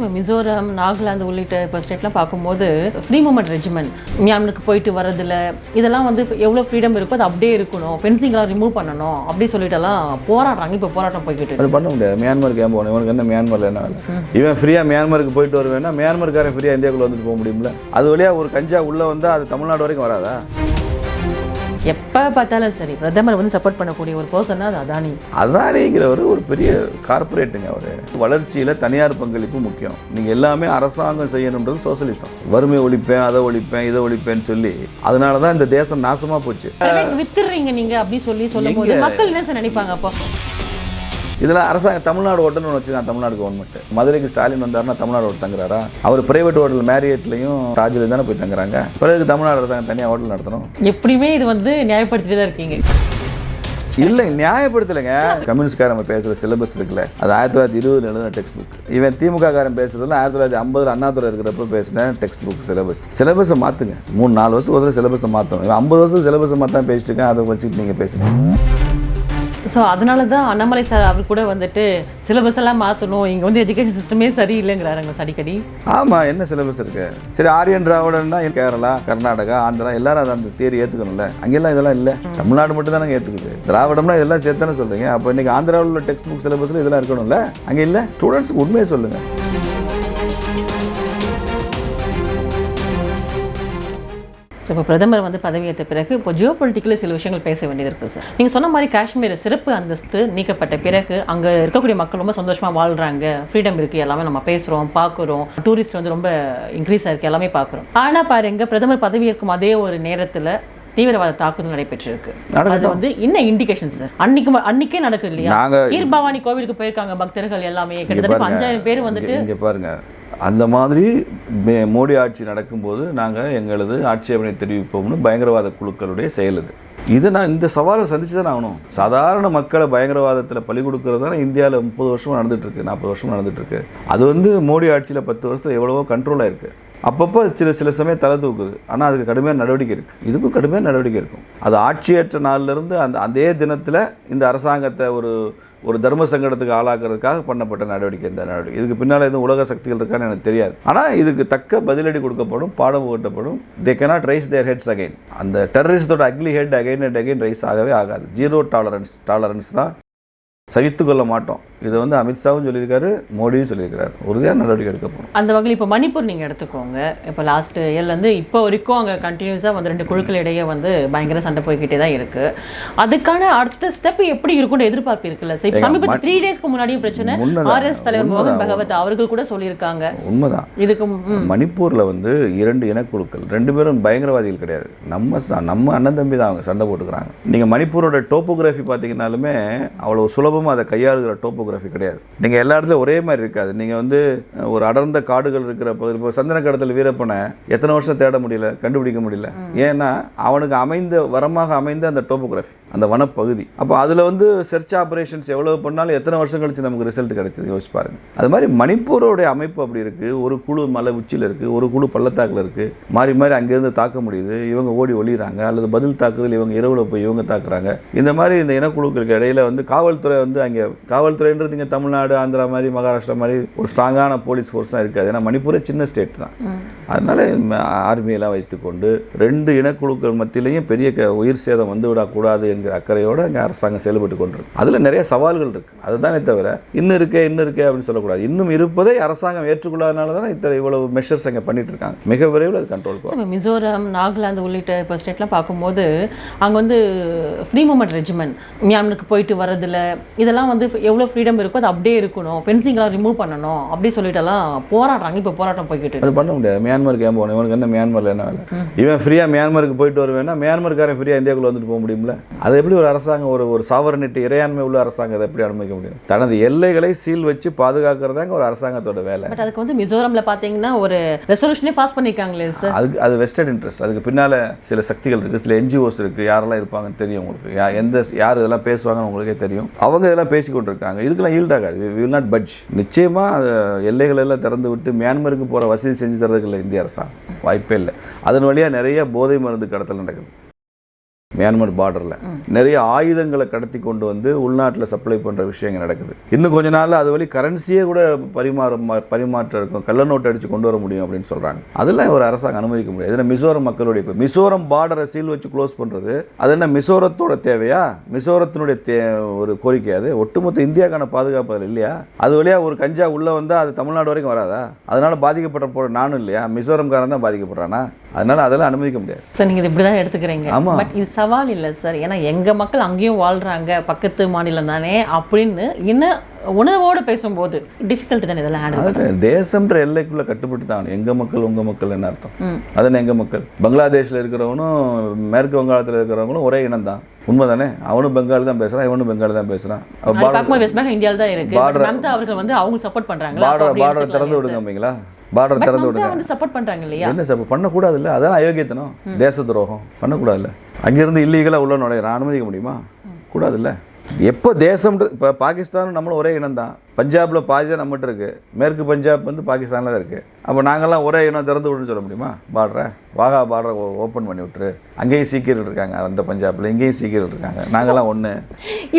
நம்ம மிசோரம் நாகாலாந்து உள்ளிட்ட இப்போ ஸ்டேட்லாம் பார்க்கும்போது ஃப்ரீ மூமெண்ட் ரெஜிமெண்ட் மியான்மருக்கு போயிட்டு வரதுல இதெல்லாம் வந்து எவ்வளோ ஃப்ரீடம் இருக்கோ அது அப்படியே இருக்கணும். ஃபென்சிங்லாம் ரிமூவ் பண்ணணும். அப்படி சொல்லிட்டுலாம் போராடுறாங்க. இப்போ போராட்டம் போய்கிட்டு. அது பண்ண முடியாது. மியான்மருக்கு ஏன் போகணும்? இவனுக்கு என்ன மியான்மரில் என்ன இவன் ஃப்ரீயாக மியான்மருக்கு போயிட்டு வருவேன்னா மியான்மர்காரன் ஃப்ரீயாக இந்தியாவுக்குள்ள வந்துட்டு போக முடியும்ல? அது வழியாக ஒரு கஞ்சா உள்ளே வந்தால் அது தமிழ்நாடு வரைக்கும் வராதா? எப்போ பார்த்தாலும் சரி பிரதமர் வந்து சப்போர்ட் பண்ணக்கூடிய ஒரு பர்சன் அது அதானி. அதானிங்கிறவர் ஒரு பெரிய கார்ப்பரேட்டுங்க அவர். வளர்ச்சியில் தனியார் பங்களிப்பு முக்கியம். நீங்கள் எல்லாமே அரசாங்கம் செய்யணுன்றது சோசலிசம் வறுமை ஒழிப்பேன் அதை ஒழிப்பேன் இதை ஒழிப்பேன்னு சொல்லி அதனால தான் இந்த தேசம் நாசமாக போச்சு. வித்துடுறீங்க நீங்க அப்படி சொல்லி சொல்லும் மக்கள் என்ன நினைப்பாங்க அப்போ? இதில் அரசாங்கம் தமிழ்நாடு ஹோட்டல்னு வச்சுருக்கான் தமிழ்நாடு கவர்மெண்ட் மதுரைக்கு ஸ்டாலின் வந்தாருன்னா தமிழ்நாடு ஹோட்டல் தங்குறாரா? அவர் பிரைவேட் ஹோட்டல் மேரியட்லையும் ராஜிலையும் தானே போய் தங்குறாங்க. பிறகு தமிழ்நாடு அரசாங்கம் தனியாக ஹோட்டல் நடத்தணும்? எப்படியுமே இது வந்து நியாயப்படுத்திட்டு தான் இருக்கீங்க. இல்லை நியாயப்படுத்தலைங்க. கம்யூனிஸ்ட்காரன் நம்ம பேசுகிற சிலபஸ் இருக்குல்ல அது ஆயிரத்தி தொள்ளாயிரத்தி இருபது எழுதின டெக்ஸ்ட் புக் இவன் திமுக காரன் பேசுறதுல ஆயிரத்தி தொள்ளாயிரத்தி ஐம்பதுல அண்ணாதுரை இருக்கிறப்ப பேசின டெக்ஸ்ட் புக் சிலபஸ் சிலபஸை மாற்றுங்க மூணு நாலு வருஷம் ஒரு சிலபஸை மாற்றணும் இவன் ஐம்பது வருஷம் சிலபஸை மாற்றாம பேசிட்டு இருக்கேன் அதை வச்சுட்டு நீங்கள் பேசுங்க. ஸோ அதனால தான் அண்ணாமலை சார் அவர் கூட வந்துட்டு சிலபஸ் எல்லாம் மாற்றணும் இங்கே வந்து எஜுகேஷன் சிஸ்டமே சரியில்லைங்கிறாருங்க சார் அடிக்கடி. ஆமாம் என்ன சிலபஸ் இருக்கு? சரி ஆரியன் திராவிடன்னா கேரளா கர்நாடகா ஆந்திரா எல்லாரும் அதை அந்த தேதி ஏற்றுக்கணும்ல அங்கெல்லாம் இதெல்லாம் இல்லை. தமிழ்நாடு மட்டும் தானே ஏற்றுக்குது திராவிடம்னா இதெல்லாம் சேர்த்து தானே சொல்கிறீங்க அப்போ இன்னைக்கு ஆந்திராவில் உள்ள டெக்ஸ்ட் புக் சிலபஸில் இதெல்லாம் இருக்கணும்ல? அங்கே இல்லை? ஸ்டூடெண்ட்ஸ்க்கு உண்மையை சொல்லுங்கள் ஸோ இப்போ பிரதமர் வந்து பதவியேற்ற பிறகு இப்போ ஜியோ சில விஷயங்கள் பேச வேண்டியது இருக்குது சார் நீங்கள் சொன்ன மாதிரி காஷ்மீர் சிறப்பு அந்தஸ்து நீக்கப்பட்ட பிறகு அங்கே இருக்கக்கூடிய மக்கள் ரொம்ப சந்தோஷமாக வாழ்கிறாங்க ஃப்ரீடம் இருக்குது எல்லாமே நம்ம பேசுகிறோம் பார்க்குறோம் டூரிஸ்ட் வந்து ரொம்ப இன்க்ரீஸ் ஆயிருக்கு எல்லாமே பார்க்குறோம் ஆனால் பாருங்க பிரதமர் பதவியேற்கும் அதே ஒரு நேரத்தில் தீவிரவாத தாக்குதல் நடைபெற்றிருக்கு. அது. வந்து என்ன இண்டிகேஷன் சார் அன்னைக்கு அன்னைக்கே நடக்குது இல்லையா? நாங்க- கீர் பவானி கோவிலுக்கு போயிருக்காங்க பக்தர்கள் எல்லாமே. கிட்டத்தட்ட அஞ்சாயிரம் பேர் வந்துட்டு இங்கே பாருங்க. அந்த மாதிரி மோடி ஆட்சி நடக்கும்போது நாங்கள் எங்களது ஆட்சேபனை தெரிவிப்போம்னு பயங்கரவாத குழுக்களுடைய செயல் இது. இது நான் இந்த சவாலை சந்திச்சு தான் ஆகணும். சாதாரண மக்களை பயங்கரவாதத்தில் பலி கொடுக்கறது தானே இந்தியாவில் முப்பது வருஷம் நடந்துட்டு இருக்கு நாற்பது வருஷம் நடந்துட்டு இருக்கு. அது வந்து மோடி ஆட்சியில் பத்து வருஷத்தில் எவ்வளவோ கண்ட்ரோலாக இருக்கு அப்பப்போ சில சில சமயம் தலை தூக்குது. ஆனால் அதுக்கு கடுமையான நடவடிக்கை இருக்குது இதுக்கும் கடுமையான நடவடிக்கை இருக்கும். அது ஆட்சியேற்ற நாள்லேருந்து அந்த அதே தினத்தில் இந்த அரசாங்கத்தை ஒரு ஒரு தர்ம சங்கடத்துக்கு ஆளாக்குறதுக்காக பண்ணப்பட்ட நடவடிக்கை இந்த நடவடிக்கை. இதுக்கு பின்னால் எதுவும் உலக சக்திகள் இருக்கான்னு எனக்கு தெரியாது. ஆனால் இதுக்கு தக்க பதிலடி கொடுக்கப்படும் பாடம் ஓட்டப்படும் they cannot rise their heads again அந்த டெரரிஸ்டோட ugly head again and again rise ஆகவே ஆகாது. ஜீரோ டாலரன்ஸ் டாலரன்ஸ் தான் சகித்து கொள்ள மாட்டோம். இதை வந்து அமித்ஷாவும் சொல்லியிருக்காரு மோடியும் சொல்லியிருக்காரு உறுதியான நடவடிக்கை எடுக்கப்படும் அந்த வகையில் இப்போ மணிப்பூர் நீங்கள் எடுத்துக்கோங்க. இப்போ லாஸ்ட் இயர்லேருந்து இப்போ வரைக்கும் அங்கே கண்டினியூஸாக வந்து ரெண்டு குழுக்கள் இடையே வந்து பயங்கர சண்டை போய்கிட்டே தான் இருக்கு. அதுக்கான அடுத்த ஸ்டெப் எப்படி இருக்கும்னு எதிர்பார்ப்பு இருக்குல்ல? சார் சமீபத்தில் த்ரீ டேஸ்க்கு முன்னாடியும் பிரச்சனை. ஆர்எஸ் தலைவர் மோகன். பகவத் அவர்கள் கூட சொல்லியிருக்காங்க. உண்மைதான். இதுக்கு மணிப்பூரில் வந்து இரண்டு இனக்குழுக்கள் ரெண்டு பேரும் பயங்கரவாதிகள் கிடையாது. நம்ம நம்ம அண்ணன் தம்பி தான் அவங்க சண்டை போட்டுக்கிறாங்க. நீங்கள் மணிப்பூரோட டோப்போகிராஃபி பார்த்தீங்கன்னாலுமே அவ்வளோ சுலபமாக அதை கையாளுகிற டோப்போகிராஃபி கிடையாது. நீங்கள் எல்லா இடத்துலையும் ஒரே மாதிரி இருக்காது. நீங்கள் வந்து ஒரு அடர்ந்த காடுகள் இருக்கிற பகுதி இப்போ சந்தன கடத்தல் வீரப்பனை எத்தனை வருஷம் தேட முடியல கண்டுபிடிக்க முடியல. ஏன்னா அவனுக்கு அமைந்த வரமாக அமைந்த அந்த டோப்போகிராஃபி அந்த வனப்பகுதி. அப்போ அதில் வந்து சர்ச் ஆபரேஷன்ஸ் எவ்வளவு பண்ணாலும் எத்தனை வருஷம் கழிச்சு நமக்கு ரிசல்ட் கிடைச்சது? யோசிச்சு பாருங்க. அது மாதிரி மணிப்பூரோடைய அமைப்பு அப்படி இருக்குது ஒரு குழு மலை உச்சியில் இருக்குது ஒரு குழு பள்ளத்தாக்கில் இருக்குது மாறி மாறி அங்கேருந்து தாக்க முடியுது. இவங்க ஓடி ஒளிகிறாங்க அல்லது பதில் தாக்குதல் இவங்க இரவில் போய் இவங்க தாக்குறாங்க. இந்த மாதிரி இந்த இனக்குழுக்களுக்கு இடையில வந்து காவல்துறை வந்து அங்கே காவல்துறைன்றது இங்கே தமிழ்நாடு ஆந்திரா மாதிரி மகாராஷ்டிரா மாதிரி ஒரு ஸ்ட்ராங்கான போலீஸ் ஃபோர்ஸ் தான் இருக்காது. ஏன்னா மணிப்பூரே சின்ன ஸ்டேட் தான். அதனால ஆர்மியெல்லாம் வைத்துக்கொண்டு ரெண்டு இனக்குழுக்கள் மத்தியிலையும் பெரிய உயிர் சேதம் வந்து விடக்கூடாது என்கிற அக்கறையோடு அங்கே அரசாங்கம் செயல்பட்டு கொண்டிருக்கு. அதில் நிறைய சவால்கள் இருக்கு. அதுதானே தவிர இன்னும் இருக்கே இன்னும் இருக்கே அப்படின்னு சொல்லக்கூடாது. இன்னும் இருப்பதை அரசாங்கம் ஏற்றுக்கொள்ளாதனால தானே இத்தனை இவ்வளவு மெஷர்ஸ் அங்கே பண்ணிட்டு இருக்காங்க. மிக விரைவில் அது இப்போ மிசோரம் நாகாலாந்து உள்ளிட்ட இப்போ ஸ்டேட்லாம் பார்க்கும்போது அங்கே வந்து ஃப்ரீ மூமெண்ட் ரெஜிமெண்ட் மியான்மருக்கு போயிட்டு வரதுல இதெல்லாம் வந்து எவ்வளோ ஃப்ரீடம் இருக்கோ அது அப்படியே இருக்கணும். ஃபென்சிங்லாம் ரிமூவ் பண்ணணும். அப்படி சொல்லிட்டுலாம் போராடுறாங்க. இப்போ போராட்டம் போய்கிட்டு அது பண்ண முடியாது. மியான்மருக்கு ஏன் போகணும்? இவனுக்கு என்ன மியான்மரில் என்ன வேலை? இவன் ஃப்ரீயாக மியான்மருக்கு போயிட்டு வருவேன்னா மியான்மர்காரன் ஃப்ரீயாக இந்தியாவுக்குள்ள வந்துட்டு போக முடியும்ல? அது எப்படி ஒரு அரசாங்கம் ஒரு ஒரு சாவரனிட்டி இறையாண்மை உள்ள அரசாங்கம் அதை எப்படி அனுமதிக்க முடியும்? தனது எல்லைகளை சீல் வச்சு பாதுகாக்கிறதாங்க ஒரு அரசாங்கத்தோட வேலை. பட் அதுக்கு வந்து மிசோரம்ல பார்த்தீங்கன்னா ஒரு ரெசல்யூஷனே பாஸ் பண்ணியிருக்காங்களே சார் அதுக்கு அது வெஸ்டர்ன் இன்ட்ரெஸ்ட் அதுக்கு பின்னால் சில சக்திகள் இருக்குது சில என்ஜிஓஸ் இருக்குது யாரெல்லாம் இருப்பாங்கன்னு தெரியும் உங்களுக்கு. எந்த யார் இதெல்லாம் பேசுவாங்கன்னு உங்களுக்கே தெரியும். அவங்க இதெல்லாம் பேசி கொண்டிருக்காங்க. இதுக்கெல்லாம் ஈல்ட் ஆகாது. வில் நாட் பட்ஜ் நிச்சயமாக எல்லைகள் எல்லாம் திறந்து விட்டு மியான்மருக்கு போகிற வசதி செஞ்சு தரதுக்கு இல்லை இந்திய அரசாங்கம். வாய்ப்பே இல்லை. அதன் வழியாக நிறைய போதை மருந்து கடத்தல் நடக்குது. மியான்மர் பார்டரில் நிறைய ஆயுதங்களை கடத்தி கொண்டு வந்து உள்நாட்டில் சப்ளை பண்ணுற விஷயங்கள் நடக்குது. இன்னும் கொஞ்ச நாள்ல அது வழி கரன்சியே கூட பரிமாற பரிமாற்றம் இருக்கும். கள்ள நோட்டு அடிச்சு கொண்டு வர முடியும் அப்படின்னு சொல்றாங்க. அதெல்லாம் ஒரு அரசாங்கம் அனுமதிக்க முடியாது. இது மிசோரம் மக்களுடைய கு- மிசோரம் பார்டரை சீல் வச்சு க்ளோஸ் பண்றது. அது என்ன மிசோரத்தோட தேவையா? மிசோரத்தினுடைய தே ஒரு கோரிக்கை அது. ஒட்டுமொத்த இந்தியாக்கான பாதுகாப்பு அதில் இல்லையா? அது வழியா ஒரு கஞ்சா உள்ள வந்தா அது தமிழ்நாடு வரைக்கும் வராதா? அதனால பாதிக்கப்பட்ட போ நானும் இல்லையா? மிசோரம்காரன் தான் பாதிக்கப்படுறானா? அதனால அதெல்லாம் அனுமதிக்க முடியாது. சார் நீங்க இது இப்படிதான் எடுத்துக்கிறீங்க. ஆமா. இல்லை சார். ஏன்னா எங்க மக்கள் அங்கேயும் வாழ்றாங்க பக்கத்து மாநிலம் தானே அப்படின்னு இன்னும் உணர்வோடு பேசும்போது டிஃபிகல்ட் தானே இதெல்லாம் ஹேண்டில் தேசம்ன்ற எல்லைக்குள்ள கட்டுப்பட்டு தான் ஆகணும். எங்க மக்கள் உங்க மக்கள் என்ன அர்த்தம்? ம். அது என்ன எங்க மக்கள். பங்களாதேஷ்ல இருக்கிறவனும் மேற்கு வங்காளத்தில் இருக்கிறவங்களும் ஒரே இனம் தான் உண்மைதானே? அவனும் பெங்காலி தான் பேசுறான் இவனும் பெங்காலி தான் பேசுறான் பெங்கால் இந்தியாவில் தான் இருக்கு. அவர்கள் வந்து அவங்க சப்போர்ட் பண்றாங்களா? அப்ப பார்டர் பார்டர் திறந்து விடுங்க அப்படிங்களா? பார்டர் திறந்து விடுங்க. சப்போர்ட் பண்றாங்க இல்லையா என்ன சார் பண்ணக்கூடாது இல்லை அதான் அயோக்கியத்தனம். தேச துரோகம். பண்ணக்கூடாதுல்ல. அங்கிருந்து இல்லீகலாக உள்ள நுழையிறான் அனுமதிக்க முடியுமா? கூடாதுல்ல. எப்போ தேசம் இப்போ பாகிஸ்தானும் நம்மளும் ஒரே இனம் தான் பஞ்சாபில் பாதி தான் நம்மகிட்ட இருக்கு. மேற்கு பஞ்சாப் வந்து பாகிஸ்தானில் தான் இருக்கு. அப்போ நாங்கள்லாம் ஒரே இனம் திறந்து விடுன்னு சொல்ல முடியுமா? பார்டரை. வாகா பார்டரை ஓப்பன் பண்ணி விட்டுரு. அங்கேயும் சீக்கிரம் இருக்காங்க அந்த பஞ்சாபில். இங்கேயும் சீக்கிரம் இருக்காங்க. நாங்கள்லாம் ஒன்று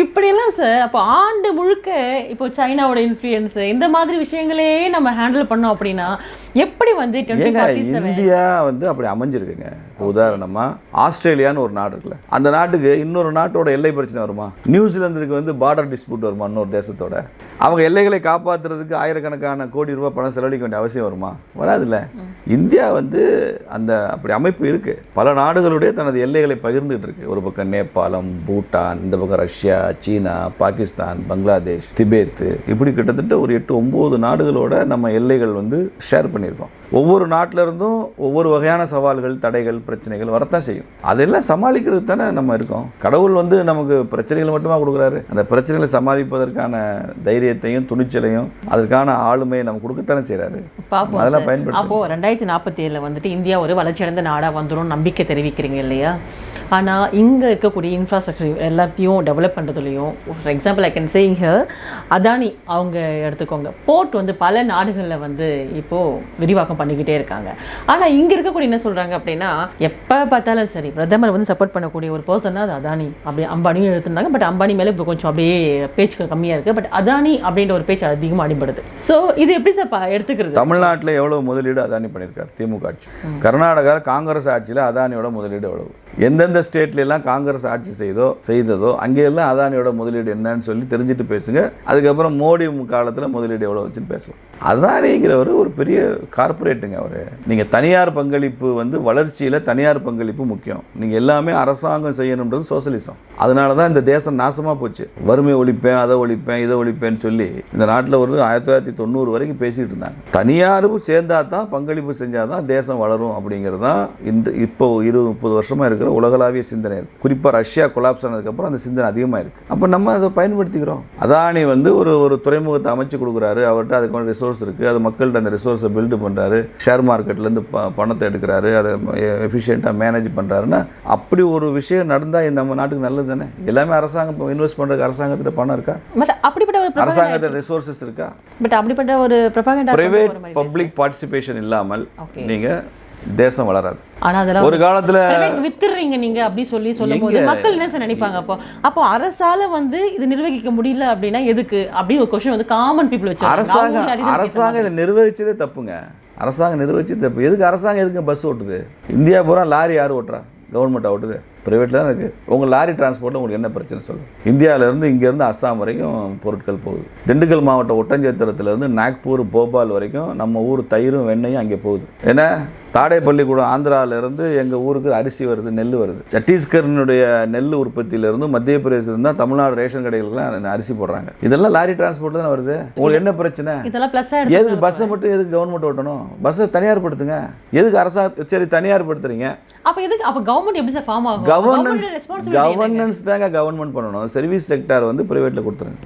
இப்படியெல்லாம் சார் அப்போ ஆண்டு முழுக்க இப்போ சைனாவோட இன்ஃப்ளூயன்ஸ் இந்த மாதிரி விஷயங்களே நம்ம ஹேண்டில் பண்ணோம் அப்படின்னா எப்படி வந்து இந்தியா வந்து அப்படி அமைஞ்சிருக்குங்க. இப்போ உதாரணமா ஆஸ்திரேலியான்னு ஒரு நாடு இருக்குல்ல. அந்த நாட்டுக்கு இன்னொரு நாட்டோட எல்லை பிரச்சனை வருமா? நியூசிலாந்துக்கு வந்து பார்டர் டிஸ்பியூட் வருமா இன்னொரு தேசத்தோட? அவங்க எல்லைகளை காப்பாத்துறதுக்கு ஆயிரக்கணக்கான கோடி ரூபாய் பணம் செலவழிக்க வேண்டிய அவசியம் வருமா? வராதுல்ல. இந்தியா வந்து அந்த அப்படி அமைப்பு இருக்குது பல நாடுகளுடைய தனது எல்லைகளை பகிர்ந்துகிட்டு இருக்கு. ஒரு பக்கம் நேபாளம் பூட்டான் இந்த பக்கம் Russia China Pakistan Bangladesh Tibet. இப்படி கிட்டத்தட்ட ஒரு எட்டு ஒம்பது நாடுகளோட நம்ம எல்லைகள் வந்து ஷேர் பண்ணியிருக்கோம். ஒவ்வொரு நாட்டில இருந்தும் ஒவ்வொரு வகையான சவால்கள் தடைகள் பிரச்சனைகள் வரத்தான் செய்யும். அதெல்லாம் சமாளிக்கிறது தானே நம்ம இருக்கோம். கடவுள் வந்து நமக்கு பிரச்சனைகள் மட்டுமா கொடுக்குறாரு? அந்த பிரச்சனைகளை சமாளிப்பதற்கான தைரியத்தையும் துணிச்சலையும் அதற்கான ஆளுமையை நம்ம கொடுக்கத்தானே பார்ப்போம் அதெல்லாம் சார். பயன்படுத்தணும். அப்போ ரெண்டாயிரத்தி நாற்பத்தி ஏழில் வந்துட்டு இந்தியா ஒரு வளர்ச்சியடைந்த நாடா வந்துடும் நம்பிக்கை தெரிவிக்கிறீங்க இல்லையா? ஆனா இங்க இருக்கக்கூடிய இன்ஃப்ராஸ்ட்ரக்சர் எல்லாத்தையும் develop பண்றதுலயும் for example I can saying here Adani அவங்க எடுத்துக்கோங்க. போர்ட் வந்து பல நாடுகள்ல வந்து இப்போ விரிவாக்கம் பண்ணிக்கிட்டே இருக்காங்க. ஆனா இங்க இருக்கக்கூடிய என்ன சொல்றாங்க அப்படின்னா எப்ப பார்த்தாலும் சரி பிரதமர் வந்து சப்போர்ட் பண்ணக்கூடிய ஒரு பர்சன் தான் அது அதானி. அப்படி அம்பானியும் எடுத்திருந்தாங்க பட் அம்பானி மேல இப்போ கொஞ்சம் அப்படியே பேச்சு கம்மியா இருக்கு. பட் அதானி அப்படின்ற ஒரு பேச்சு அதிகமாக அடிபடுது. ஸோ இது எப்படி சார் எடுத்துக்கிறது? தமிழ்நாட்டில் எவ்வளவு முதலீடு அதானி பண்ணியிருக்காரு? திமுக ஆட்சி கர்நாடகா காங்கிரஸ் ஆட்சியில் அதானியோட முதலீடு எவ்வளவு? எந்தெந்த ஸ்டேட்ல காங்கிரஸ் ஆட்சி செய்தோ செய்ததோ அங்கேயெல்லாம் அதானியோட முதலீடு என்னன்னு சொல்லி தெரிஞ்சுட்டு பேசுங்க. அதுக்கப்புறம் மோடி காலத்தில் முதலீடு எவ்வளோ வச்சுன்னு பேசலாம். அதானிங்கிறவர் ஒரு பெரிய கார்ப்பரேட்டுங்க அவர். நீங்கள் தனியார் பங்களிப்பு வந்து வளர்ச்சியில் தனியார் பங்களிப்பு முக்கியம். நீங்கள் எல்லாமே அரசாங்கம் செய்யணுன்றது சோசியலிசம் அதனால தான் இந்த தேசம் நாசமாக போச்சு. வறுமை ஒழிப்பேன் அதை ஒழிப்பேன் இதை ஒழிப்பேன்னு சொல்லி இந்த நாட்டில் ஒரு ஆயிரத்தி தொள்ளாயிரத்தி தொண்ணூறு வரைக்கும் பேசிகிட்டு இருந்தாங்க. தனியாரும் சேர்ந்தா தான் பங்களிப்பு செஞ்சால் தான் தேசம் வளரும் அப்படிங்கிறது தான் இந்த இப்போ இருபது முப்பது வருஷமாக இருக்குது இருக்கிற உலகளாவிய சிந்தனை குறிப்பாக ரஷ்யா கொலாப்ஸ் ஆனதுக்கப்புறம் அந்த சிந்தனை அதிகமாக இருக்குது அப்போ நம்ம அதை பயன்படுத்திக்கிறோம். அதானி வந்து ஒரு ஒரு துறைமுகத்தை அமைச்சு கொடுக்குறாரு. அவர்கிட்ட அதுக்கான ரிசோர்ஸ் இருக்குது அது மக்கள்கிட்ட அந்த ரிசோர்ஸை பில்டு பண்ணுறாரு ஷேர் மார்க்கெட்லேருந்து ப பணத்தை எடுக்கிறாரு. அதை எஃபிஷியண்ட்டாக மேனேஜ் பண்ணுறாருன்னா அப்படி ஒரு விஷயம் நடந்தால் நம்ம நாட்டுக்கு நல்லது தானே? எல்லாமே அரசாங்கம் இன்வெஸ்ட் பண்ணுறதுக்கு அரசாங்கத்தில் பணம் இருக்கா? பட் அப்படிப்பட்ட ஒரு அரசாங்கத்தில் ரிசோர்ஸஸ் இருக்கா? பட் அப்படிப்பட்ட ஒரு ப்ரொபகண்டா பிரைவேட் பப்ளிக் பார்ட்டிசிபேஷன் இல்லாமல். நீங்கள் தேசம் வளராது. ஆனா அதெல்லாம் ஒரு காலத்தில் வித்துடுறீங்க நீங்க அப்படி சொல்லி சொல்லும்போது எங்க? மக்கள் என்ன நினைப்பாங்க அப்போ? அப்போ அரசால வந்து இது நிர்வகிக்க முடியல அப்படின்னா எதுக்கு? அப்படி ஒரு கொஸ்டின் வந்து காமன் பீப்புள் வச்சு அரசாங்கம் அரசாங்கம் இதை நிர்வகிச்சதே தப்புங்க. அரசாங்கம் நிர்வகிச்சது தப்பு. எதுக்கு அரசாங்கம் எதுக்கு பஸ் ஓட்டுது? இந்தியா பூரா லாரி யார் ஓட்டுறா? கவர்மெண்ட் ஓட்டுது. ப்ரைவேட்டில் தான் இருக்குது உங்கள் லாரி டிரான்ஸ்போர்ட்டில் உங்களுக்கு என்ன பிரச்சனை சொல்லு? இந்தியாவிலேருந்து இங்கேருந்து அஸ்ஸாம் வரைக்கும் பொருட்கள் போகுது. திண்டுக்கல் மாவட்டம் ஒட்டஞ்சத்திரத்துலேருந்து நாக்பூர் போபால் வரைக்கும் நம்ம ஊர் தயிரும் வெண்ணையும் அங்கே போகுது. ஏன்னா தாடைப்பள்ளிக்கூடம் ஆந்திராவிலேருந்து எங்கள் ஊருக்கு அரிசி வருது நெல் வருது. சத்தீஸ்கரினுடைய நெல் உற்பத்தியிலேருந்து மத்திய பிரதேசம் தான் தமிழ்நாடு ரேஷன் கடைகளுக்குலாம் அரிசி போடுறாங்க. இதெல்லாம் லாரி டிரான்ஸ்போர்ட் தானே வருது? உங்களுக்கு என்ன பிரச்சனை? எதுக்கு பஸ்ஸை மட்டும் எதுக்கு கவர்மெண்ட் ஓட்டணும்? பஸ்ஸை தனியார்படுத்துங்க. எதுக்கு அரசாங்க சரி தனியார்படுத்துறீங்க? அப்ப எதுக்கு அப்ப கவர்மெண்ட் எப்படி சார் ஃபார்ம் ஆகும்? கவர்னன்ஸ் கவர்னன்ஸ் தாங்க கவர்மெண்ட் பண்ணணும். சர்வீஸ் செக்டார் வந்து ப்ரைவேட்டில் கொடுத்துருங்க.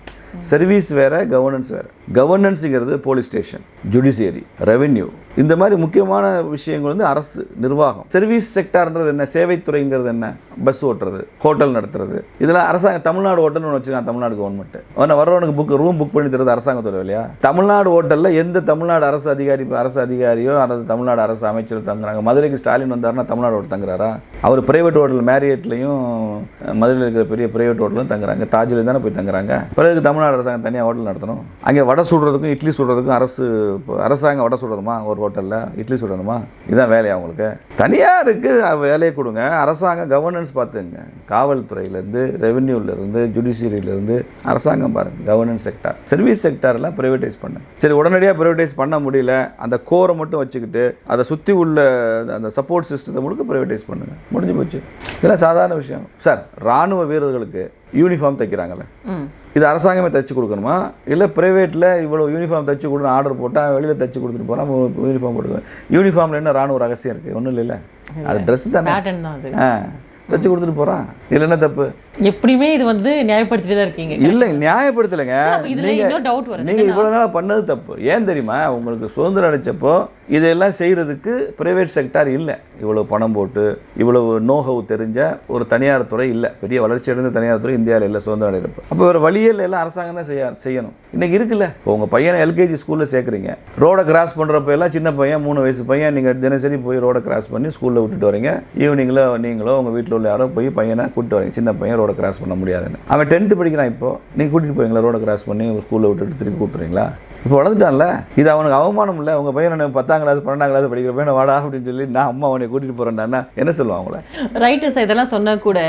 சர்வீஸ் வேற கவர்னன்ஸ் வேற. கவர்னன்ஸுங்கிறது போலீஸ் ஸ்டேஷன் ஜுடிஷியரி ரெவென்யூ. இந்த மாதிரி முக்கியமான விஷயங்கள் வந்து அரசு நிர்வாகம். சர்வீஸ் செக்டார்ன்றது என்ன? சேவைத்துறைங்கிறது என்ன? பஸ் ஓட்டுறது ஹோட்டல் நடத்துறது. இதெல்லாம் அரசாங்கம் தமிழ்நாடு ஹோட்டல்னு ஒன்று வச்சுருக்காங்க தமிழ்நாடு கவர்மெண்ட் ஆனால் வர்றவனுக்கு புக் ரூம் புக் பண்ணி தருது அரசாங்கத்தோட இல்லையா? தமிழ்நாடு ஹோட்டலில் எந்த தமிழ்நாடு அரசு அதிகாரி அரசு அதிகாரியோ அல்லது தமிழ்நாடு அரசு அமைச்சர் தங்குறாங்க? மதுரைக்கு ஸ்டாலின் வந்தார்னா தமிழ்நாடு ஹோட்டல் தங்குறாரா? அவர் பிரைவேட் ஹோட்டல் மேரியட்லையும் மதுரையில் இருக்கிற பெரிய பிரைவேட் ஹோட்டலும் தங்குறாங்க. தாஜில் தானே போய் தங்குறாங்க. பிறகு தமிழ்நாடு அரசாங்கம் தனியாக ஹோட்டல் நடத்தணும்? அங்கே வடை சுடுறதுக்கும் இட்லி சுடுறதுக்கும் அரசு அரசாங்கம் வடை சுடணுமா ஒரு ஹோட்டலில் இட்லி சுடணுமா இதுதான் வேலையா அவங்களுக்கு தனியாருக்கு வேலையை கொடுங்க. அரசாங்கம் கவர்னன்ஸ் பார்த்துங்க. காவல்துறையிலேருந்து ரெவென்யூலேருந்து ஜுடிஷியரியிலேருந்து அரசாங்கம் பாருங்கள் கவர்னன்ஸ் செக்டார் சர்வீஸ் செக்டார்லாம் ப்ரைவேட்டைஸ் பண்ணுங்க சரி உடனடியாக ப்ரைவேட்டைஸ் பண்ண முடியல அந்த கோரை மட்டும் வச்சுக்கிட்டு அதை சுற்றி உள்ள அந்த சப்போர்ட் சிஸ்டத்தை முழுக்க ப்ரைவேட்டைஸ் பண்ணுங்கள் முடிஞ்சு போச்சு. இதெல்லாம் சாதாரண விஷயம். சார் ராணுவ வீரர்களுக்கு யூனிஃபார்ம் தைக்கிறாங்கல்ல. ம் இது அரசாங்கமே தைச்சு கொடுக்கணுமா? இல்லை ப்ரைவேட்டில் இவ்வளோ யூனிஃபார்ம் தைச்சு கொடுன்னு ஆர்டர் போட்டால் வெளியில் தைச்சு கொடுத்துட்டு போகிறான் யூனிஃபார்ம் போட்டுக்கணும் யூனிஃபார்மில் என்ன ராணுவ ரகசியம் இருக்குது ஒன்றும் இல்லைல்ல. அது ட்ரெஸ் தானே. ஆ தைச்சு கொடுத்துட்டு போகிறான் இதில் என்ன தப்பு? எப்படியுமே இது வந்து நியாயப்படுத்திட்டு தான் இருக்கீங்க. இல்லை நியாயப்படுத்தலைங்க. நீங்கள் இவ்வளோ நாள் பண்ணது தப்பு. ஏன் தெரியுமா? உங்களுக்கு சுதந்திரம் அடைச்சப்போ இதெல்லாம் செய்கிறதுக்கு ப்ரைவேட் செக்டார் இல்லை. இவ்வளோ பணம் போட்டு இவ்வளவு நோகவு தெரிஞ்ச ஒரு தனியார் துறை இல்லை. பெரிய வளர்ச்சி அடைந்த தனியார் துறை இந்தியாவில் இல்லை சுதந்திரம் அடைகிறப்ப அப்போ ஒரு வழியில் எல்லாம் அரசாங்கம் தான் செய்ய செய்யணும். இன்றைக்கி இருக்குல்ல. இப்போ உங்கள் பையனை எல்கேஜி ஸ்கூலில் சேர்க்குறீங்க. ரோடை கிராஸ் பண்ணுறப்ப எல்லாம் சின்ன பையன் மூணு வயசு பையன் நீங்கள் தினசரி போய் ரோடை கிராஸ் பண்ணி ஸ்கூலில் விட்டுட்டு வரீங்க. ஈவினிங்கில் நீங்களோ உங்கள் வீட்டில் உள்ள யாரோ போய் பையனை கூப்பிட்டு வரீங்க. சின்ன பையன் ரோடை கிராஸ் பண்ண முடியாதுன்னு. அவன் டென்த்து படிக்கிறான் இப்போ. நீங்கள் கூட்டிகிட்டு போவீங்களா? ரோடை கிராஸ் பண்ணி ஸ்கூலில் விட்டுட்டு திருப்பி கூப்பிட்றீங்களா இப்போ வளர்ந்துட்டான்ல? இது அவனுக்கு அவமானம் இல்லை உங்கள் பையன் பத்தாம் கிளாஸ் பன்னெண்டாம் கிளாஸ் படிக்கிற பையன் வாடா அப்படின்னு சொல்லி நான் அம்மா அவனை கூட்டிகிட்டு போகிறேன்டான்னா என்ன? சொல்லுவான் அவங்கள? ரைட்டு சார் இதெல்லாம் சொன்னா கூட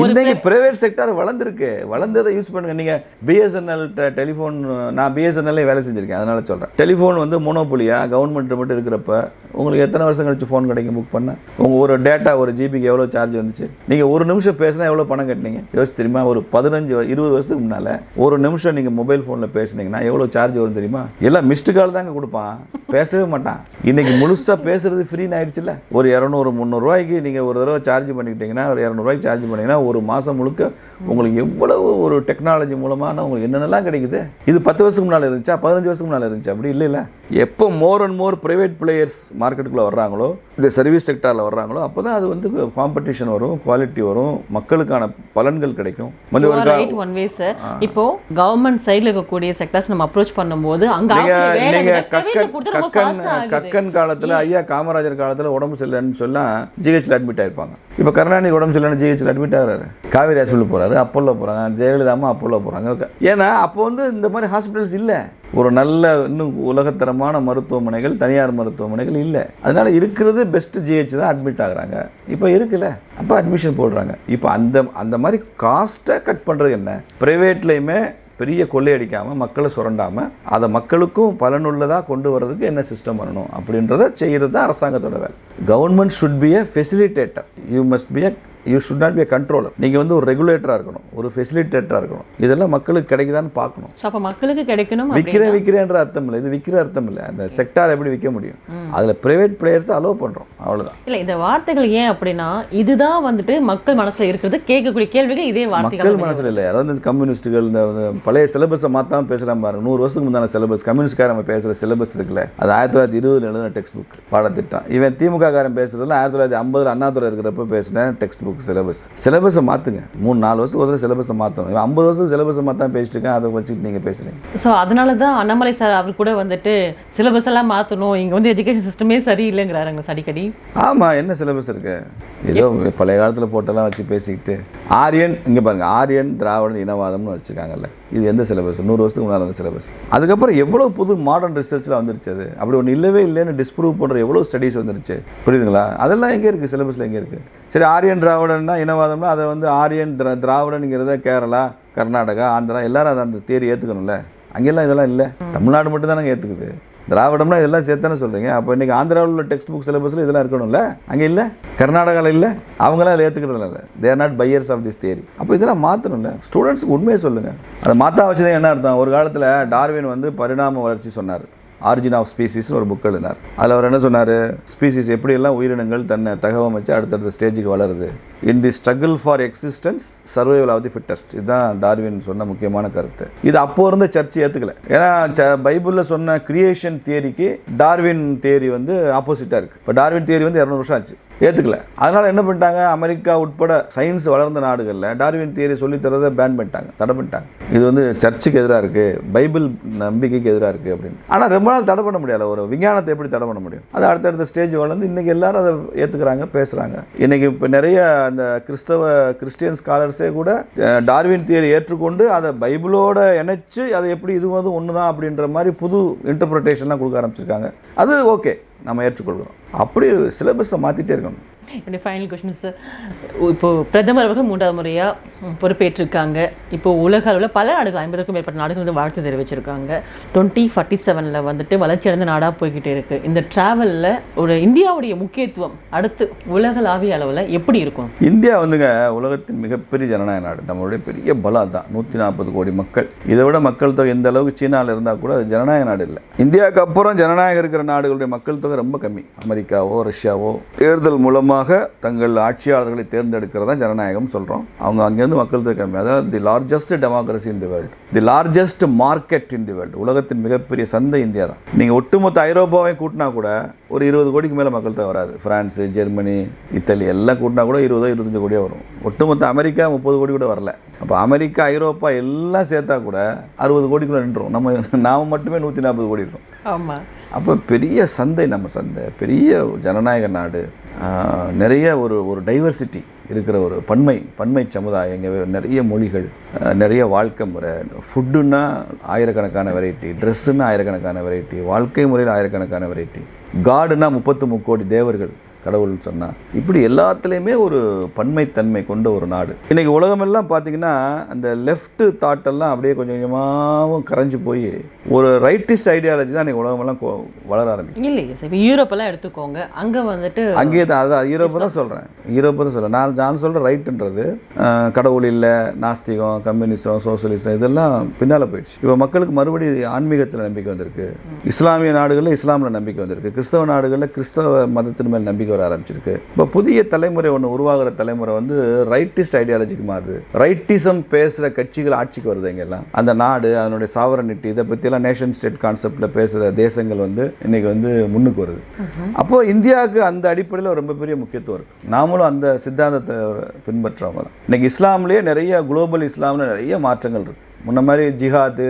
ஒரு இன்னைக்கு பிரைவேட் செக்டார் வளர்ந்துருக்கு. வளர்ந்ததை யூஸ் பண்ணுங்க. நீங்கள் பிஎஸ்என்எல் டெலிஃபோன் நான் பிஎஸ்என்எல்லே வேலை செஞ்சுருக்கேன் அதனால சொல்கிறேன் டெலிஃபோன் வந்து மோனோபொலியா கவர்மெண்ட் மட்டும் இருக்கிறப்ப உங்களுக்கு எத்தனை வருஷம் கழிச்சு ஃபோன் கிடைக்கும் புக் பண்ண? உங்கள் ஒரு டேட்டா ஒரு ஜிபிக்கு எவ்வளோ சார்ஜ் வந்துச்சு? நீங்கள் ஒரு நிமிஷம் பேசினா எவ்வளோ பணம் கட்டினீங்க? யோசிச்சு தெரியுமா? ஒரு பதினஞ்சு இருபது வருஷத்துக்கு முன்னால் ஒரு நிமிஷம் நீங்கள் மொபைல் ஃபோனில் பேசுனீங்கன்னா எவ்வளோ சார்ஜ் வரும் தெரியுமா? எல்லாம் மிஸ்டு கால் தாங்க கொடுப்பான். பேசவே மாட்டான். இன்னைக்கு முழுசாக பேசுறது ஃப்ரீன்னு ஆயிடுச்சுல்ல? ஒரு இரநூறு முந்நூறுரூவாய்க்கு நீங்கள் ஒரு தடவை சார்ஜ் பண்ணிக்கிட்டீங்கன்னா ஒரு இரநூறுவாய்க்கு சார்ஜ் பண்ணீங்கன்னா ஒரு மாதம் முழுக்க உங்களுக்கு எவ்வளவு ஒரு டெக்னாலஜி மூலமான உங்களுக்கு என்னென்னலாம் கிடைக்குது? இது பத்து வருஷத்துக்கு முன்னால் இருந்துச்சா? பதினஞ்சு வருஷத்துக்கு முன்னால் இருந்துச்சு? அப்படி இல்லை இல்லை. எப்போ more and more private players மார்க்கெட்டுக்குள்ளே வர்றாங்களோ இந்த சர்வீஸ் செக்டாரில் வர்றாங்களோ அப்போ தான் அது வந்து காம்படிஷன் வரும் குவாலிட்டி வரும் மக்களுக்கான பலன்கள் கிடைக்கும். ஒன் வே சார் இப்போ கவர்மெண்ட் சைடுல இருக்கக்கூடிய செக்டர்ஸ் நம்ம அப்ரோச் பண்ணும்போது அங்க நீங்க கக்கன் கக்கன் காலத்துல ஐயா காமராஜர் காலத்துல உடம்பு சரியில்லைன்னு சொல்ல ஜிஹெச்ல அட்மிட் ஆயிருப்பாங்க. இப்போ கருணாநிதி உடம்பு சரியில்லைன்னு ஜிஹெச்ல அட்மிட் ஆகுறாரு. காவேரி ஹாஸ்பிட்டல் போறாரு அப்போலோ போறாங்க ஜெயலலிதாமா அப்போலோ போறாங்க. ஏன்னா அப்போ வந்து இந்த மாதிரி ஹாஸ்பிட்டல்ஸ் இல்லை. ஒரு நல்ல இன்னும் உலகத்தரமான மருத்துவமனைகள் தனியார் மருத்துவமனைகள் இல்லை. அதனால இருக்கிறது பெஸ்ட் ஜிஹெச் தான் அட்மிட் ஆகுறாங்க. இப்போ இருக்குல்ல. அப்போ அட்மிஷன் போடுறாங்க. இப்போ அந்த அந்த மாதிரி காஸ்ட்டை கட் பண்ணுறது என்ன? ப்ரைவேட்லேயுமே பெரிய கொள்ளையடிக்காமல் மக்களை சுரண்டாமல் அதை மக்களுக்கும் பலனுள்ளதாக கொண்டு வர்றதுக்கு என்ன சிஸ்டம் பண்ணணும்? அப்படின்றத செய்கிறது தான் அரசாங்கத்தோட வேலை. Government should be a facilitator you must be a you should not be a controller நீங்கள் வந்து ஒரு ரெகுலேட்டராக இருக்கணும். ஒரு ஃபெசிலிட்டேட்டராக இருக்கணும். இதெல்லாம் மக்களுக்கு கிடைக்குதான்னு பார்க்கணும். So, அப்ப மக்களுக்கு கிடைக்கணும் விற்கிறேன் விற்கிறேன்ற அர்த்தம் இல்லை. இது விற்கிற அர்த்தம் இல்லை. அந்த செக்டார் எப்படி விற்க முடியும்? அதில் ப்ரைவேட் பிளேயர்ஸ் அலோவ் பண்ணுறோம் அவ்வளோதான் இல்ல இந்த வார்த்தைகள் ஏன் அப்படின்னா இதுதான் வந்துட்டு மக்கள் மனசுல இருக்கிறது. கேட்கக்கூடிய கேள்விகள் இதே வார்த்தைகள் மக்கள் மனசில் இல்லை. யாராவது இந்த கம்யூனிஸ்ட்டுகள் இந்த பழைய சிலபஸை மாற்றாம பேசுகிறான் பாருங்க. நூறு வருஷத்துக்கு முந்தான சிலபஸ் கம்யூனிஸ்ட்காரன் நம்ம பேசுகிற சிலபஸ் இருக்குல்ல. அது ஆயிரத்தி தொள்ளாயிரத்தி இருபதுல எழுதின டெக்ஸ்ட் புக் பாடத்திட்டம். இவன் திமுக காரன் பேசுறதுல ஆயிரத்தி தொள்ளாயிரத்தி ஐம்பதுல அண்ணாதுரை இருக்கிறப்ப பேசின டெக்ஸ்ட் புக் சிலபஸ் சிலபஸை மாற்றுங்க மூணு நாலு வருஷத்துக்கு ஒரு சிலபஸை மாற்றணும் இவன் ஐம்பது வருஷத்துக்கு சிலபஸை மாற்றாம பேசிட்டு இருக்கேன் அதை வச்சுட்டு நீங்கள் பேசுகிறீங்க ஸோ அதனால தான் அண்ணாமலை சார் அவர் கூட வந்துட்டு சிலபஸ் எல்லாம் மாற்றணும் இங்கே வந்து எஜுகேஷன் சிஸ்டமே சரியில்லைங்கிறாருங்க சார் அடிக்கடி. ஆமாம் என்ன சிலபஸ் இருக்கு? ஏதோ பழைய காலத்தில் போட்டெல்லாம் வச்சு பேசிக்கிட்டு ஆரியன் இங்கே பாருங்க ஆரியன் திராவிடன் இனவாதம்னு வச்சுருக்காங்கல்ல. இது எந்த சிலபஸ் நூறு வருஷத்துக்கு முன்னால் அந்த சிலபஸ் அதுக்கப்புறம் எவ்வளோ புது மாடர்ன் ரிசர்ச்சில் வந்துருச்சு அது? அப்படி ஒன்று இல்லவே இல்லைன்னு டிஸ்ப்ரூவ் பண்ணுற எவ்வளோ ஸ்டடீஸ் வந்துருச்சு? புரியுதுங்களா? அதெல்லாம் எங்கே இருக்குது சிலபஸில் எங்கே இருக்குது சரி ஆரியன் திராவிடன்னா இனவாதம்னா அதை வந்து ஆரியன் திரா திராவிடனுங்கிறத கேரளா கர்நாடகா ஆந்திரா எல்லாரும் அதை அந்த தேரி ஏற்றுக்கணும்ல அங்கெல்லாம் இதெல்லாம் இல்லை. தமிழ்நாடு மட்டும் தானே ஏற்றுக்குது திராவிடம்னா இதெல்லாம் சேர்த்தானே சொல்கிறீங்க அப்போ இன்றைக்கி ஆந்திராவில் உள்ள டெக்ஸ்ட் புக் சிலபஸில் இதெல்லாம் இருக்கணும்ல? அங்கே இல்லை? கர்நாடகாவில் இல்லை? அவங்களாம் அதில் ஏற்றுக்கிறதுல இல்லை. They're not buyers of this theory அப்போ இதெல்லாம் மாற்றணும்ல ஸ்டூடெண்ட்ஸ்க்கு உண்மையை சொல்லுங்கள் அதை மாற்றா வச்சது என்ன அர்த்தம்? ஒரு காலத்தில் டார்வின் வந்து பரிணாம வளர்ச்சி சொன்னார். ஆரிஜின் ஆஃப் ஸ்பீசிஸ்னு ஒரு புக் எழுதினார். அதில் அவர் என்ன சொன்னார்? ஸ்பீசிஸ் எப்படியெல்லாம் உயிரினங்கள் தன்னை தகவமைச்சு அடுத்தடுத்த ஸ்டேஜுக்கு வளருது? In the struggle for existence survival of the fittest இதுதான் டார்வின் சொன்ன முக்கியமான கருத்து. இது அப்போ இருந்த சர்ச் ஏற்றுக்கல ஏன்னா பைபிளில் சொன்ன கிரியேஷன் தியரிக்கு டார்வின் தியரி வந்து ஆப்போசிட்டாக இருக்குது இப்போ டார்வின் தியரி வந்து இரநூறு வருஷம் ஆச்சு. ஏற்றுக்கல அதனால் என்ன பண்ணிட்டாங்க? அமெரிக்கா உட்பட சயின்ஸ் வளர்ந்த நாடுகளில் டார்வின் தியரி சொல்லித்தரதை பேன் பண்ணிட்டாங்க தடை பண்ணிட்டாங்க. இது வந்து சர்ச்சுக்கு எதிராக இருக்குது பைபிள் நம்பிக்கைக்கு எதிராக இருக்குது அப்படின்னு. ஆனால் ரொம்ப நாள் தடை பண்ண முடியல. ஒரு விஞ்ஞானத்தை எப்படி தடை பண்ண முடியும்? அது அடுத்தடுத்த ஸ்டேஜ் வளர்ந்து இன்றைக்கி எல்லாரும் அதை ஏற்றுக்கிறாங்க பேசுகிறாங்க இன்றைக்கி இப்போ நிறைய அந்த கிறிஸ்தவ கிறிஸ்டியன் ஸ்காலர்ஸே கூட டார்வின் தியரி ஏற்றுக்கொண்டு அதை பைபிளோட இணைச்சு அதை எப்படி இதுவும் அதுவும் ஒன்று தான் அப்படின்ற மாதிரி புது இன்டர்பிரிட்டேஷன்லாம் கொடுக்க ஆரம்பிச்சிருக்காங்க. அது ஓகே நம்ம ஏற்றுக்கொள்கிறோம். அப்படி சிலபஸை மாற்றிட்டே இருக்கணும். என்னுடைய ஃபைனல் கொஷின்ஸ் இப்போது பிரதமர் அவர்கள் மூன்றாவது முறையாக பொறுப்பேற்றிருக்காங்க. இப்போ உலக அளவில் பல நாடுகள் ஐம்பதுக்கும் மேற்பட்ட நாடுகள் வந்து வாழ்த்து தெரிவிச்சிருக்காங்க. டுவெண்ட்டி ஃபார்ட்டி செவனில் வந்துட்டு வளர்ச்சியடைந்த நாடாக போய்கிட்டே இருக்குது இந்த ட்ராவலில் ஒரு இந்தியாவுடைய முக்கியத்துவம் அடுத்து உலகளாவிய அளவில் எப்படி இருக்கும்? இந்தியா வந்துங்க உலகத்தின் மிகப்பெரிய ஜனநாயக நாடு. நம்மளுடைய பெரிய பலம் தான். நூற்றி நாற்பது கோடி மக்கள். இதை விட மக்கள் தொகை எந்த அளவுக்கு சீனாவில் இருந்தால் கூட அது ஜனநாயக நாடு இல்லை. இந்தியாவுக்கு அப்புறம் ஜனநாயகம் இருக்கிற நாடுகளுடைய மக்கள் தொகை ரொம்ப கம்மி. அமெரிக்காவோ ரஷ்யாவோ தேர்தல் மூலமாக தங்கள் ஆட்சியாளர்களை தேர்ந்தெடுக்கிறதா ஜனநாயகம் சொல்கிறோம் அவங்க அங்கேருந்து மக்கள் தொகை கம்மி. அதாவது the largest democracy in the world the largest market in the world உலகத்தின் மிகப்பெரிய சந்தை இந்தியா தான். நீங்கள் ஒட்டுமொத்த ஐரோப்பாவையும் கூட்டினா கூட ஒரு இருபது கோடிக்கு மேலே மக்கள் தான் வராது. ஃப்ரான்ஸு ஜெர்மனி இத்தாலி எல்லாம் கூட்டினா கூட இருபதோ இருபத்தஞ்சு கோடியே வரும். ஒட்டுமொத்த அமெரிக்கா முப்பது கோடி கூட வரல. அப்போ அமெரிக்கா ஐரோப்பா எல்லாம் சேர்த்தா கூட அறுபது கோடிக்குள்ளே நின்றோம் நம்ம நாம் மட்டுமே நூற்றி நாற்பது கோடி இருக்கும். ஆமாம் அப்போ பெரிய சந்தை நம்ம சந்தை பெரிய ஜனநாயக நாடு நிறைய ஒரு ஒரு டைவர்சிட்டி இருக்கிற ஒரு பன்மை பன்மை சமுதாயம் இங்கே நிறைய மொழிகள் நிறைய வாழ்க்கை முறை. ஃபுட்டுன்னா ஆயிரக்கணக்கான வெரைட்டி ட்ரெஸ்ஸுன்னா ஆயிரக்கணக்கான வெரைட்டி வாழ்க்கை முறையில் ஆயிரக்கணக்கான வெரைட்டி காடுனா முப்பத்து முக்கோடி தேவர்கள். கடவுள்னு சொன்னா இப்படி எல்லாத்துலேயுமே ஒரு பன்மைத்தன்மை கொண்ட ஒரு நாடு. இன்னைக்கு உலகமெல்லாம் பார்த்தீங்கன்னா அந்த லெஃப்ட் தாட்டெல்லாம் அப்படியே கொஞ்சம் கொஞ்சமாகவும் கரைஞ்சு போய் ஒரு ரைட்டிஸ்ட் ஐடியாலஜி தான் இன்னைக்கு உலகமெல்லாம் கொ- வளர ஆரம்பிக்கும் இல்லைங்க சார். இப்போ யூரோப்பெல்லாம் எடுத்துக்கோங்க. அங்கே வந்துட்டு அங்கேயே தான் அதான் யூரோப்பை தான் சொல்கிறேன் யூரோப்பை தான் சொல்கிறேன் நான் நான் சொல்கிற ரைட்டுன்றது கடவுள் இல்லை நாஸ்திகம் கம்யூனிசம் சோசியலிசம் இதெல்லாம் பின்னால் போயிடுச்சு. இப்போ மக்களுக்கு மறுபடி ஆன்மீகத்தில் நம்பிக்கை வந்திருக்கு. இஸ்லாமிய நாடுகளில் இஸ்லாமில் நம்பிக்கை வந்திருக்கு. கிறிஸ்தவ நாடுகளில் கிறிஸ்தவ மதத்தின் மேல் நம்பிக்கை வர ஆரம்பிச்சிருக்கு. இப்போ புதிய தலைமுறை ஒன்று உருவாகிற தலைமுறை வந்து ரைட்டிஸ்ட் ஐடியாலஜிக்கு மாறுது. ரைட்டிசம் பேசுகிற கட்சிகள் ஆட்சிக்கு வருது இங்கெல்லாம் அந்த நாடு அதனுடைய சாவரனிட்டி இதை பற்றியெல்லாம் நேஷன் ஸ்டேட் கான்செப்டில் பேசுகிற தேசங்கள் வந்து இன்னைக்கு வந்து முன்னுக்கு வருது. அப்போ இந்தியாவுக்கு அந்த அடிப்படையில் ரொம்ப பெரிய முக்கியத்துவம் இருக்கு. நாமளும் அந்த சித்தாந்தத்தை பின்பற்றவங்க தான். இன்னைக்கு இஸ்லாம்லேயே நிறைய குளோபல் இஸ்லாம்ல நிறைய மாற்றங்கள் இருக்கு. முன்ன மாதிரி ஜிஹாது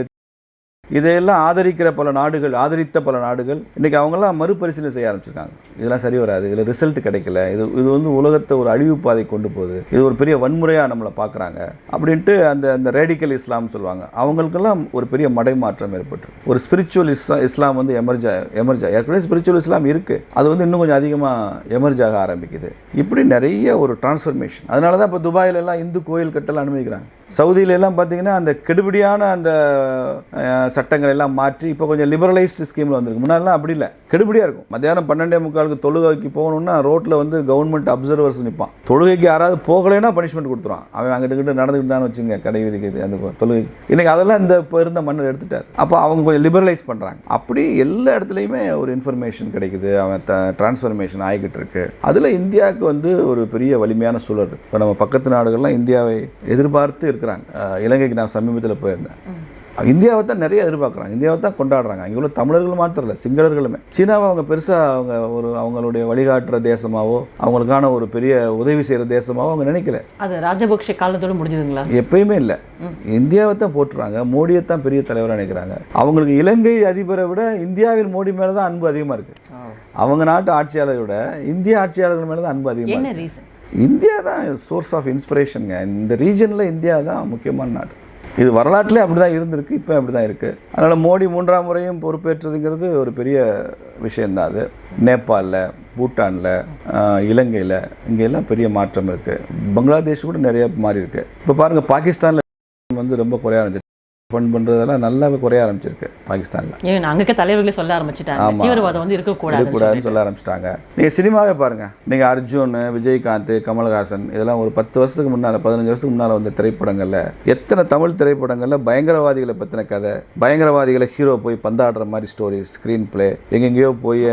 இதையெல்லாம் ஆதரிக்கிற பல நாடுகள் ஆதரித்த பல நாடுகள் இன்றைக்கி அவங்கெல்லாம் மறுபரிசீலனை செய்ய ஆரம்பிச்சிருக்காங்க. இதெல்லாம் சரி வராது இதில் ரிசல்ட் கிடைக்கல இது இது வந்து உலகத்தை ஒரு அழிவு பாதை கொண்டு போகுது இது ஒரு பெரிய வன்முறையாக நம்மளை பார்க்குறாங்க அப்படின்ட்டு அந்த அந்த ரேடிக்கல் இஸ்லாம்னு சொல்லுவாங்க. அவங்களுக்கெல்லாம் ஒரு பெரிய மடை மாற்றம் ஏற்பட்டு ஒரு ஸ்பிரிச்சுவல் இஸ்லா இஸ்லாம் வந்து எமர்ஜா எமர்ஜா ஏற்கனவே ஸ்பிரிச்சுவல் இஸ்லாம் இருக்குது அது வந்து இன்னும் கொஞ்சம் அதிகமாக எமர்ஜ் ஆக ஆரம்பிக்குது. இப்படி நிறைய ஒரு டிரான்ஸ்ஃபர்மேஷன் அதனால தான் இப்போ துபாயிலெல்லாம் இந்து கோயில் கட்டலாம் அனுமதிக்கிறாங்க. சவுதியில எல்லாம் பார்த்தீங்கன்னா அந்த கெடுபிடியான அந்த சட்டங்கள் எல்லாம் மாற்றி இப்போ கொஞ்சம் லிபரலைஸ்டு ஸ்கீமில் வந்திருக்கு. முன்னாடிலாம் அப்படி இல்லை. கெடுபிடியாக இருக்கும். மத்தியானம் பன்னெண்டே முக்காலுக்கு தொழுகைக்கு போகணும்னா ரோட்டில் வந்து கவர்மெண்ட் அப்சர்வர்ஸ் நிற்பான் தொழுகைக்கு யாராவது போகலைன்னா பனிஷ்மெண்ட் கொடுத்துருவான். அவன் அங்கிட்டு கிட்ட நடந்துக்கிட்டு தான் வச்சுங்க கடை விதிக்கிறது அந்த தொழுகை. இன்னைக்கு அதெல்லாம் இந்த இப்போ இருந்த மன்னர் எடுத்துட்டார். அப்போ அவங்க கொஞ்சம் லிபரலைஸ் பண்ணுறாங்க அப்படி எல்லா இடத்துலையுமே ஒரு இன்ஃபர்மேஷன் கிடைக்குது. அவன் டிரான்ஸ்ஃபர்மேஷன் ஆகிக்கிட்டு இருக்கு. அதில் இந்தியாவுக்கு வந்து ஒரு பெரிய வலிமையான சூழல் இப்போ நம்ம பக்கத்து நாடுகள்லாம் இந்தியாவை எதிர்பார்த்து இருக்கிறாங்க இலங்கைக்கு நான் சமீபத்தில் போயிருந்தேன். இந்தியாவை தான் நிறைய எதிர்பார்க்குறாங்க. இந்தியாவை தான் கொண்டாடுறாங்க. அங்கே உள்ள தமிழர்கள் மாத்திரம் இல்லை சிங்களர்களுமே. சீனாவை அவங்க பெருசாக அவங்க ஒரு அவங்களுடைய வழிகாட்டுற தேசமாவோ அவங்களுக்கான ஒரு பெரிய உதவி செய்கிற தேசமாவோ அவங்க நினைக்கல. அது ராஜபக்ஷ காலத்தோடு முடிஞ்சதுங்களா? எப்பயுமே இல்லை. இந்தியாவை தான் போட்டுறாங்க மோடியை தான் பெரிய தலைவராக நினைக்கிறாங்க. அவங்களுக்கு இலங்கை அதிபரை விட இந்தியாவின் மோடி மேலே தான் அன்பு அதிகமாக இருக்குது அவங்க நாட்டு ஆட்சியாளரை விட இந்திய ஆட்சியாளர்கள் மேலே தான் அன்பு அதிகமாக என்ன ரீசன் இந்தியா தான் சோர்ஸ் ஆஃப் இன்ஸ்பிரேஷனுங்க இந்த ரீஜனில் இந்தியா தான் முக்கியமான நாடு. இது வரலாற்றிலே அப்படி தான் இருந்திருக்கு இப்போ அப்படி தான் இருக்குது அதனால் மோடி மூன்றாம் முறையும் பொறுப்பேற்றதுங்கிறது ஒரு பெரிய விஷயந்தான் அது. நேபாளில் பூட்டானில் இலங்கையில் இங்கெல்லாம் பெரிய மாற்றம் இருக்குது பங்களாதேஷ் கூட நிறைய மாறி இருக்குது இப்போ பாருங்கள் பாகிஸ்தானில் வந்து ரொம்ப குறையாக இருந்துச்சு. ஃபண்ட் பண்ணுறதெல்லாம் நல்லாவே குறைய ஆரம்பிச்சிருக்கு பாகிஸ்தானில். ஏன் அங்கே தலைவர்களே சொல்ல ஆரம்பிச்சிட்டாங்க. தீவிரவாதம் வந்து இருக்கக்கூடாது இருக்கக்கூடாதுன்னு சொல்ல ஆரம்பிச்சிட்டாங்க. நீங்கள் சினிமாவே பாருங்கள் நீங்கள் அர்ஜுன் விஜயகாந்த் கமல்ஹாசன் இதெல்லாம் ஒரு பத்து வருஷத்துக்கு முன்னால் பதினஞ்சு வருஷத்துக்கு முன்னால் வந்த திரைப்படங்களில் எத்தனை தமிழ் திரைப்படங்களில் பயங்கரவாதிகளை பற்றின கதை பயங்கரவாதிகளை ஹீரோ போய் பந்தாடுற மாதிரி ஸ்டோரி ஸ்க்ரீன் ப்ளே எங்கெங்கேயோ போய்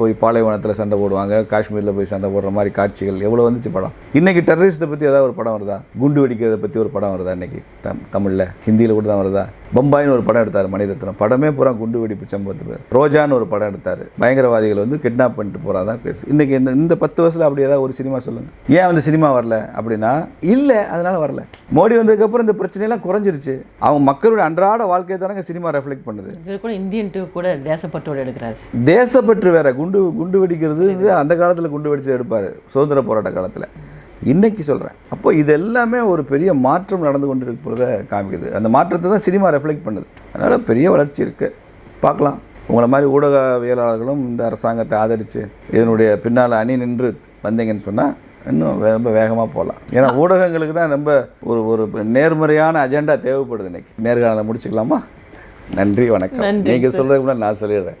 போய் பாலைவனத்தில் சண்டை போடுவாங்க காஷ்மீரில் போய் சண்டை போடுற மாதிரி காட்சிகள். எவ்வளோ வந்துச்சு படம்? இன்னைக்கு டெரரிஸ்ட்டை பற்றி ஏதாவது ஒரு படம் வருதா? குண்டு வெடிக்கிறத பற்றி ஒரு படம் வருதா இன்னைக்கு? தம் தமிழில் ஹிந்தியில் கூட தான் வருதா? பம்பாய்னு ஒரு படம் எடுத்தார் மணிரத்னம். படமே பூரா குண்டு வெடிப்பு பேர். ரோஜான்னு ஒரு படம் எடுத்தார். பயங்கரவாதிகள் வந்து கிட்னாப் பண்ணிட்டு போகிறாதான் கேஸ் இன்னைக்கு இந்த இந்த பத்து வருஷத்தில் அப்படி ஏதாவது ஒரு சினிமா சொல்லுங்க. ஏன் வந்து சினிமா வரல அப்படின்னா இல்லை அதனால வரல. மோடி வந்ததுக்கப்புறம் இந்த பிரச்சனையெல்லாம் குறைஞ்சிருச்சு. அவங்க மக்களுடைய அன்றாட வாழ்க்கையை தானங்க சினிமா ரெஃப்ளெக்ட் பண்ணுது. கூட இந்தியன் டூ கூட தேசப்பட்டோடு எடுக்கிறாரு. தேசப்பற்று வேற. குண்டு குண்டு வெடிக்கிறது அந்த காலத்தில் குண்டு வெடிச்சு எடுப்பார். சுதந்திர போராட்ட காலத்தில். இன்னைக்கு சொல்கிறேன் அப்போ இது எல்லாமே ஒரு பெரிய மாற்றம் நடந்து கொண்டு இருக்கிறத காமிக்குது. அந்த மாற்றத்தை தான் சினிமா ரெஃப்ளெக்ட் பண்ணுது. அதனால் பெரிய வளர்ச்சி இருக்குது பார்க்கலாம். உங்களை மாதிரி ஊடகவியலாளர்களும் இந்த அரசாங்கத்தை ஆதரித்து இதனுடைய பின்னால் அணி நின்று வந்தீங்கன்னு சொன்னால் இன்னும் ரொம்ப வேகமாக போகலாம். ஏன்னா ஊடகங்களுக்கு தான் ரொம்ப ஒரு ஒரு நேர்மறையான அஜெண்டா தேவைப்படுது இன்னைக்கு. நேர்காணலை முடிச்சுக்கலாமா? நன்றி வணக்கம். நீங்கள் சொல்கிறதுக்கு முன்னாடி நான் சொல்லிடுறேன்.